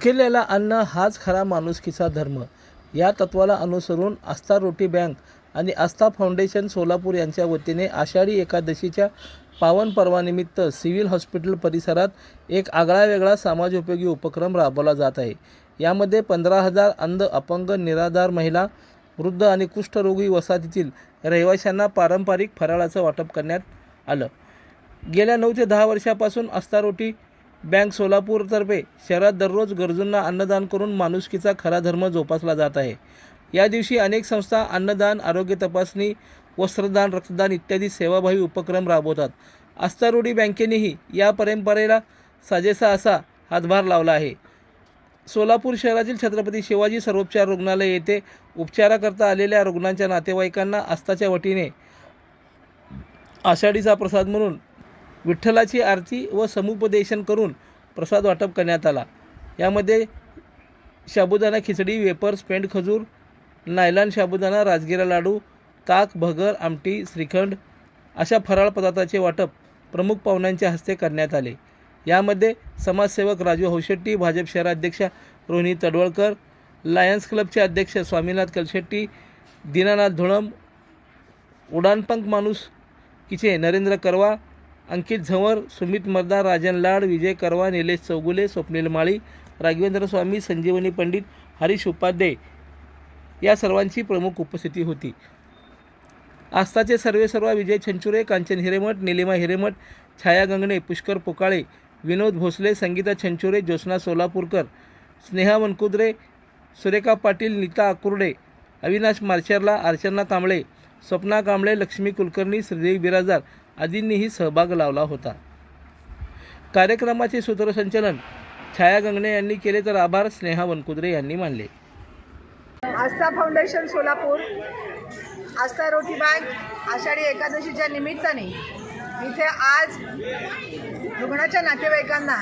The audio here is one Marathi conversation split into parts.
उठिलेला अन्न हाच खरा माणुसकीचा धर्म. या तत्वाला अनुसरून आस्था रोटी बँक आणि आस्था फाउंडेशन सोलापूर यांच्या वतीने आषाढी एकादशीच्या पावन पर्वानिमित्त सिव्हिल हॉस्पिटल परिसरात एक आगळावेगळा समाज समाजोपयोगी उपक्रम राबवला जात आहे. यामध्ये पंधरा हजार अंध अपंग निराधार महिला वृद्ध आणि कुष्ठरोगी वसाहतीतील रहिवाशांना पारंपरिक फराळाचं वाटप करण्यात आलं. गेल्या नऊ ते दहा वर्षापासून आस्था रोटी बँक सोलापूरतर्फे शहरात दररोज गरजूंना अन्नदान करून माणुसकीचा खरा धर्म जोपासला जात आहे. या दिवशी अनेक संस्था अन्नदान आरोग्य तपासणी वस्त्रदान रक्तदान इत्यादी सेवाभावी उपक्रम राबवतात. आस्था बँकेनेही या परंपरेला साजेसा असा हातभार लावला आहे. सोलापूर शहरातील छत्रपती शिवाजी सर्वोपचार रुग्णालय येथे उपचाराकरता आलेल्या रुग्णांच्या नातेवाईकांना आस्थाच्या वतीने आषाढीचा प्रसाद म्हणून विठ्ठलाची आरती व समुपदेशन करून प्रसाद वाटप करण्यात आला. यामध्ये साबुदाणा खिचडी वेपर्स पेंड खजूर नायलॉन साबुदाणा राजगिरा लाडू ताक भगर आमटी श्रीखंड अशा फराळ पदार्थाचे वाटप प्रमुख पाहुण्यांच्या हस्ते करण्यात आले. यामध्ये समाजसेवक राजू हौशेट्टी भाजप शहराध्यक्षा रोहिणी तडवळकर लायन्स क्लबचे अध्यक्ष स्वामीनाथ कलशेट्टी दीनानाथ धुळम उडानपंख माणूस किचे नरेंद्र करवा अंकित झंवर सुमित मरदार राजन लाड विजय करवा निलेश चौगुले स्वप्नील माळी राघवेंद्र स्वामी संजीवनी पंडित हरीश उपाध्ये या सर्वांची प्रमुख उपस्थिती होती. आस्थाचे सर्वे सर्वा विजय छंचुरे कांचन हिरेमठ निलिमा हिरेमठ छाया गंगणे पुष्कर पोकाळे विनोद भोसले संगीता छंचुरे ज्योत्स्ना सोलापूरकर स्नेहा वनकुद्रे सुरेखा पाटील नीता आकुर्डे अविनाश मार्शरला अर्चना कांबळे स्वप्ना कांबळे लक्ष्मी कुलकर्णी श्रीदेवी बिराजदार आदींनीही सहभाग लावला होता. कार्यक्रमाचे सूत्रसंचलन छाया गंगणे यांनी केले तर आभार स्नेहा वनकुद्रे यांनी मानले. आस्था फाउंडेशन सोलापूर आस्था रोटी बँक आषाढी एकादशीच्या निमित्ताने इथे आज रुग्णाच्या नातेवाईकांना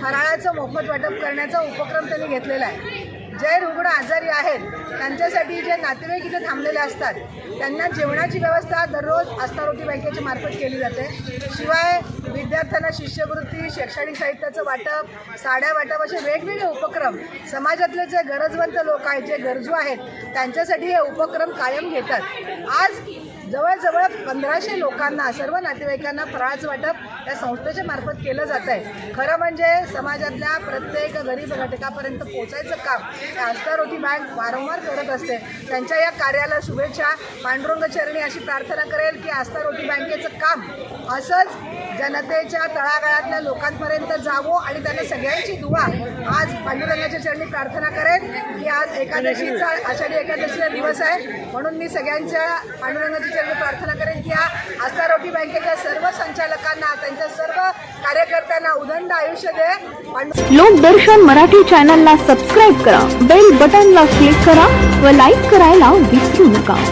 फराळाचं मोफत वाटप करण्याचा उपक्रम त्यांनी घेतलेला आहे. जे रुग्ण आजारी आहेत त्यांच्यासाठी जे नातेवाईक इथे थांबलेले असतात त्यांना जेवणाची व्यवस्था दररोज आस्था रोटी बँकेच्या मार्फत केली जाते. शिवाय विद्यार्थ्यांना शिष्यवृत्ती शैक्षणिक साहित्याचं वाटप साड्या वाटप असे वेगवेगळे उपक्रम समाजातले जे गरजवंत लोक आहेत जे गरजू आहेत त्यांच्यासाठी हे उपक्रम कायम घेतात. आज जवळजवळ पंधराशे लोकांना सर्व नातेवाईकांना फराळाचं वाटप या संस्थेच्या मार्फत केलं जात आहे. खरं म्हणजे समाजातल्या प्रत्येक गरीब घटकापर्यंत पोचायचं काम हे बँक वारंवार करत असते. त्यांच्या या कार्याला शुभेच्छा. पांडुरंग चरणी अशी प्रार्थना करेल की आस्था रोटी बँकेचं काम असंच जनतेच्या तळागाळातल्या लोकांपर्यंत जावं आणि त्यांना सगळ्यांची दुवा. आज पांडुरंगाच्या चरणी प्रार्थना करेन. की आज एकादशीचा आषाढी एकादशीचा दिवस आहे. म्हणून मी सगळ्यांच्या पांडुरंगाच्या चरणी प्रार्थना करेन की या आस्था रोटी बँकेच्या सर्व संचालकांना त्यांच्या सर्व कार्यकर्त्यांना उदंड आयुष्य दे. लोकदर्शन मराठी चॅनलला सबस्क्राईब करा. बेल बटनला क्लिक करा व लाईक करायला विसरू नका.